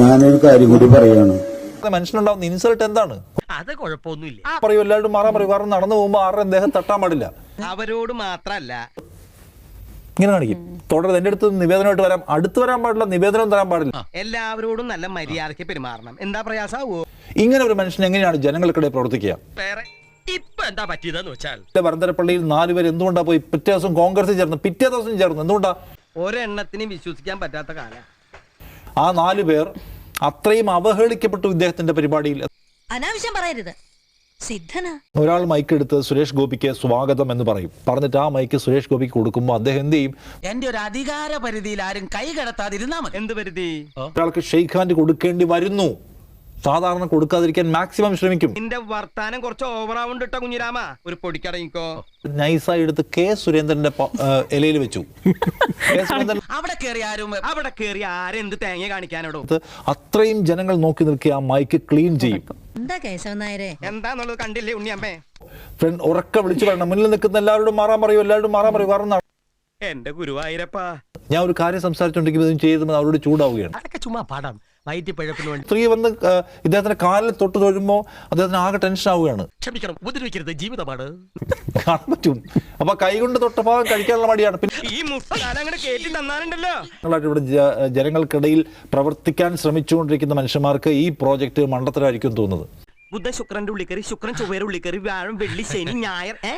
ഞാനൊരു കാര്യം കൂടി പറയാണ്. മനുഷ്യനുണ്ടാവുന്ന ഇൻസൾട്ട് എന്താണ്? അത് കുഴപ്പമൊന്നുമില്ല. പറയൂ എല്ലാവരും മാറാൻ പറയൂ. കാരണം നടന്നു പോകുമ്പോൾ ആരുടെ ദേഹം തട്ടാൻ പാടില്ല. അവരോട് മാത്രല്ല. ഇങ്ങനെ കാണിക്കും. തുടർന്ന് എന്റെ അടുത്ത് നിവേദനമായിട്ട് വരാം. അടുത്ത് വരാൻ പാടില്ല നിവേദനം തരാൻ പാടില്ല. എല്ലാവരോടും നല്ല മര്യാദയ്ക്ക് പെരുമാറണം. എന്താ പ്രയാസാവോ? ഇങ്ങനെ ഒരു മനുഷ്യൻ എങ്ങനെയാണ് ജനങ്ങൾക്കിടയിൽ പ്രവർത്തിക്കുക? വേറെ ഇപ്പൊ എന്താ പറ്റിയതെന്ന് വെച്ചാൽ വരന്തരപ്പള്ളിയിൽ നാലുപേർ എന്തുകൊണ്ടാ പോയി പിറ്റേ ദിവസം കോൺഗ്രസിൽ ചേർന്ന് പിറ്റേ ദിവസം ചേർന്നു? എന്തുകൊണ്ടാ? ഒരെണ്ണത്തിനും വിശ്വസിക്കാൻ പറ്റാത്ത കാലം. ആ നാലു പേർ അത്രയും അവഹേളിക്കപ്പെട്ടു ഇദ്ദേഹത്തിന്റെ പരിപാടിയിൽ. അനാവശ്യം പറയരുത്. സിദ്ധനാ. ഒരാൾ മൈക്ക് എടുത്ത് സുരേഷ് ഗോപിക്ക് സ്വാഗതം എന്ന് പറയും. പറഞ്ഞിട്ട് ആ മൈക്ക് സുരേഷ് ഗോപിക്ക് കൊടുക്കുമ്പോൾ അദ്ദേഹം എന്ത് ചെയ്യും? എന്റെ ഒരു അധികാര പരിധിയിൽ ആരും കൈ കടത്താതിരുന്നാ മതി. എന്ത് പരിധി? ഒരാൾക്ക് ഷെയ്ഖ് ഹാൻഡ് കൊടുക്കേണ്ടി വരുന്നു. സാധാരണ കൊടുക്കാതിരിക്കാൻ മാക്സിമം ശ്രമിക്കും. നിന്റെ വർത്താനം കുറച്ച് ഓവറാവുണ്ട് ഇട്ട കുഞ്ഞിരാമ. ഒരു പൊടിക്കടങ്ങിക്കോ നൈസായി എടുത്ത് കെ സുരേന്ദ്രന്റെ ഇലയിൽ വെച്ചു. അവിടെ കയറി ആരും അവിടെ കേറി ആരെന്ത് തേങ്ങ കാണിക്കാനോടോ? അത്രയും ജനങ്ങൾ നോക്കി നിൽക്കുക ആ മൈക്ക് ക്ലീൻ ചെയ്യും. എന്താ കേശവൻ നായരെ? എന്താന്നുള്ളത് കണ്ടില്ലേ ഉണ്ണിയമ്മേ ഫ്രണ്ട് ഉറക്കെ വിളിച്ചു പറയണം. മുന്നിൽ നിൽക്കുന്ന എല്ലാവരോടും മാറാൻ പറയൂ എല്ലാവരോടും മാറാൻ പറയൂ. കാരണം എന്റെ ഗുരുവായൂരപ്പാ. ഞാൻ ഒരു കാര്യം സംസാരിച്ചുകൊണ്ടിരിക്കുമ്പോൾ ചെയ്തത് അവരോട് ചൂടാവുകയാണ്. അതൊക്കെ ചുമ്മാ പാടാം. വയറ്റി പഴപ്പിന് വേണ്ടി. സ്ത്രീ വന്ന് ഇദ്ദേഹത്തിന്റെ കാലിൽ തൊട്ട് തൊഴുമ്പോൾ അദ്ദേഹത്തിന് ആകെ ടെൻഷൻ ആവുകയാണ് ക്ഷമിക്കണം ഉപദ്രവിക്കരുത് ജീവിതമാണ്. കാണാൻ പറ്റും. അപ്പൊ കൈകൊണ്ട് തൊട്ട ഭാഗം കഴിക്കാനുള്ള മടിയാണ്. പിന്നെ ഇവിടെ ജനങ്ങൾക്കിടയിൽ പ്രവർത്തിക്കാൻ ശ്രമിച്ചുകൊണ്ടിരിക്കുന്ന മനുഷ്യന്മാർക്ക് ഈ പ്രോജക്റ്റ് മണ്ടത്തരമായിരിക്കും തോന്നുന്നത്. ബുദ്ധ ശുക്രന്റെ ഉള്ളിക്കറി ശുക്രൻ ചൊവ്വയുടെ ഉള്ളിക്കറി വ്യാഴം വെള്ളി ശനി ഞായർ ഏ?